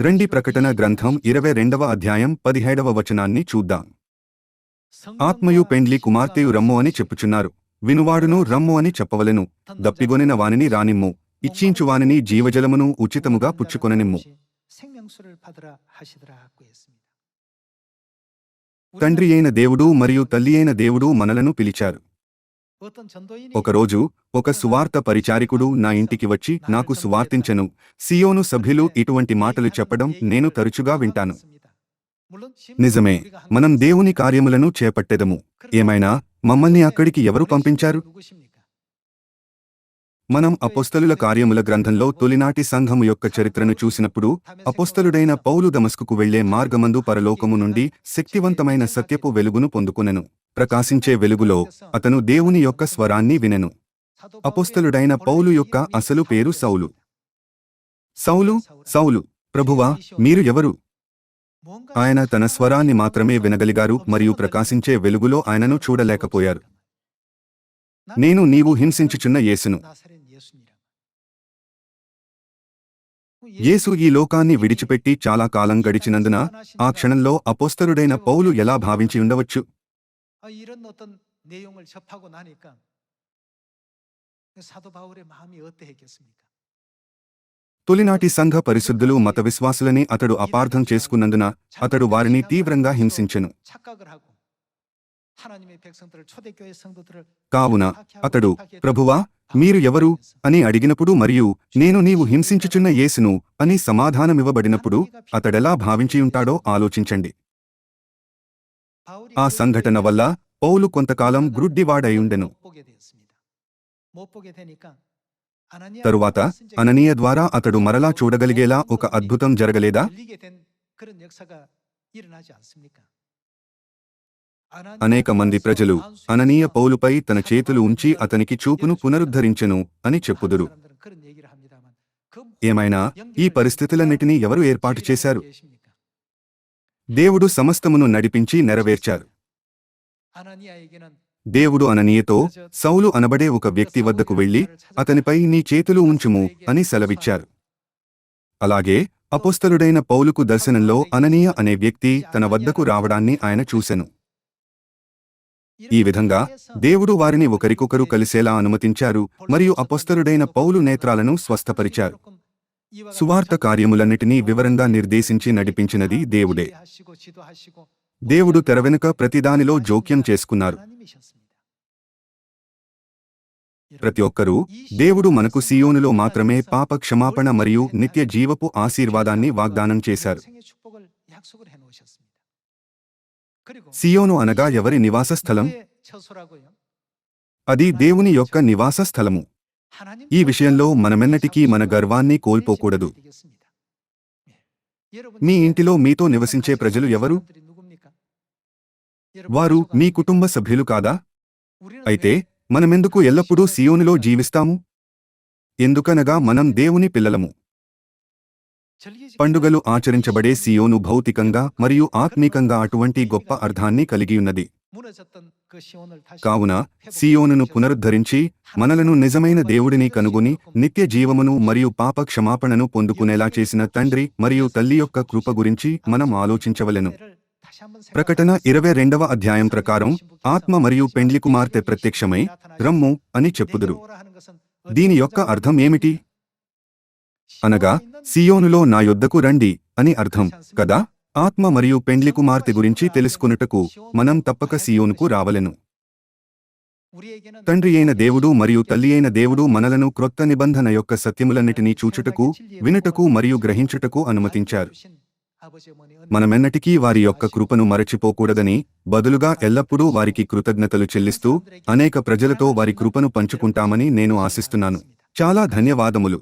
రండి ప్రకటన గ్రంథం ఇరవై రెండవ అధ్యాయం పదిహేడవ వచనాన్ని చూద్దాం. ఆత్మయు పెండ్లి కుమార్తెయు రమ్ము అని చెప్పుచున్నారు. వినువాడును రమ్ము అని చెప్పవలెను. దప్పిగొనిన వానిని రానిమ్ము. ఇచ్చించు వానిని జీవజలమును ఉచితముగా పుచ్చుకొననిమ్ము. తండ్రి అయిన దేవుడు మరియు తల్లి అయిన దేవుడు మనలను పిలిచారు. ఒకరోజు ఒక సువార్త పరిచారికుడు నా ఇంటికి వచ్చి నాకు సువార్తించెను. సియోను సభ్యులు ఇటువంటి మాటలు చెప్పడం నేను తరచుగా వింటాను. నిజమే మనం దేవుని కార్యములను చేపట్టెదము. ఏమైనా మమ్మల్ని అక్కడికి ఎవరు పంపించారు? మనం అపోస్తలుల కార్యముల గ్రంథంలో తొలినాటి సంఘము యొక్క చరిత్రను చూసినప్పుడు అపోస్తలుడైన పౌలు దమస్కుకు వెళ్ళే మార్గమందు పరలోకము నుండి శక్తివంతమైన సత్యపు వెలుగును పొందుకునెను. ప్రకాశించే వెలుగులో అతను దేవుని యొక్క స్వరాన్ని వినెను. అపోస్తలుడైన పౌలు యొక్క అసలు పేరు సౌలు. సౌలు సౌలు ప్రభువా మీరు ఎవరు? ఆయన తన స్వరాన్ని మాత్రమే వినగలిగారు మరియు ప్రకాశించే వెలుగులో ఆయనను చూడలేకపోయారు. నేను నీవు హింసించుచున్న యేసును. యేసు ఈ లోకాన్ని విడిచిపెట్టి చాలా కాలం గడిచినందున ఆ క్షణంలో అపోస్తలుడైన పౌలు ఎలా భావించి ఉండవచ్చు? 아, 이런 어떤 내용을 접하고 나니까 사도 바울의 마음이 어떠했겠습니까? తొలినాటి సంఘ పరిశుద్ధులు మత విశ్వాసులని అతడు అపార్థం చేసుకున్నందున అతడు వారిని తీవ్రంగా హింసించెను 착각을 하고 하나님의 백성들을 초대교회 성도들을 కావున అతడు ప్రభువా మీరు ఎవరు అని అడిగినప్పుడు మరియు నేను నీవు హింసించుచున్న యేసును అని సమాధానమివ్వబడినప్పుడు అతడెలా భావించియుంటాడో ఆలోచించండి 바울이 ఆ సంఘటన వల్ల పౌలు కొంతకాలం గ్రుడ్డివాడయుండెను తరువాత అననీయ ద్వారా అతడు మరలా చూడగలిగేలా ఒక అద్భుతం జరగలేదా? అనేక మంది ప్రజలు అననీయ పౌలుపై తన చేతులు ఉంచి అతనికి చూపును పునరుద్ధరించెను అని చెప్పుదురు. ఏమైనా ఈ పరిస్థితులన్నిటినీ ఎవరు ఏర్పాటు చేశారు? దేవుడు సమస్తమును నడిపించి నెరవేర్చారు. దేవుడు అననీయతో సౌలు అనబడే ఒక వ్యక్తి వద్దకు వెళ్ళి అతనిపై నీ చేతులు ఉంచుము అని సెలవిచ్చారు. అలాగే అపోస్తలుడైన పౌలుకు దర్శనంలో అననీయ అనే వ్యక్తి తన వద్దకు రావడాన్ని ఆయన చూసెను. ఈ విధంగా దేవుడు వారిని ఒకరికొకరు కలిసేలా అనుమతించారు మరియు అపోస్తలుడైన పౌలు నేత్రాలను స్వస్థపరిచారు. సువార్త కార్యములన్నిటినీ వివరంగా నిర్దేశించి నడిపించినది దేవుడే. దేవుడు తెరవెనుక ప్రతిదానిలో జోక్యం చేసుకున్నారు. ప్రతి ఒక్కరూ దేవుడు మనకు సియోనులో మాత్రమే పాప క్షమాపణ మరియు నిత్య జీవపు ఆశీర్వాదాన్ని వాగ్దానం చేశారు. సియోను అనగా ఎవరి నివాస స్థలం అది దేవుని యొక్క నివాస స్థలము ఈ విషయంలో మనమెన్నటికీ మన గర్వాన్ని కోల్పోకూడదు. మీ ఇంటిలో మీతో నివసించే ప్రజలు ఎవరు? వారు మీ కుటుంబ సభ్యులు కాదా? అయితే మనమెందుకు ఎల్లప్పుడూ సియోనులో జీవిస్తాము? ఎందుకనగా మనం దేవుని పిల్లలము. పండుగలు ఆచరించబడే సియోను భౌతికంగా మరియు ఆత్మీకంగా అటువంటి గొప్ప అర్థాన్ని కలిగియున్నది కావున సియోనును పునరుద్ధరించి మనలను నిజమైన దేవుడిని కనుగొని నిత్య జీవమును మరియు పాప క్షమాపణను పొందుకునేలా చేసిన తండ్రి మరియు తల్లి యొక్క కృప గురించి మనం ఆలోచించవలెను. ప్రకటన ఇరవై రెండవ అధ్యాయం ప్రకారం ఆత్మ మరియు పెండ్లి కుమార్తె ప్రత్యక్షమై రమ్ము అని చెప్పుదురు. దీని యొక్క అర్థం ఏమిటి? అనగా సియోనులో నా యొద్దకు రండి అని అర్థం కదా? ఆత్మ మరియు పెండ్లి కుమార్తె గురించి తెలుసుకొనుటకు మనం తప్పక సియోనుకు రావలెను. తండ్రి అయిన దేవుడు మరియు తల్లి అయిన దేవుడు మనలను క్రొత్త నిబంధన యొక్క సత్యములన్నిటినీ చూచుటకు వినుటకు మరియు గ్రహించుటకు అనుమతించారు. మనమెన్నటికీ వారి యొక్క కృపను మరచిపోకూడదని బదులుగా ఎల్లప్పుడూ వారికి కృతజ్ఞతలు చెల్లిస్తూ అనేక ప్రజలతో వారి కృపను పంచుకుంటామని నేను ఆశిస్తున్నాను. చాలా ధన్యవాదములు.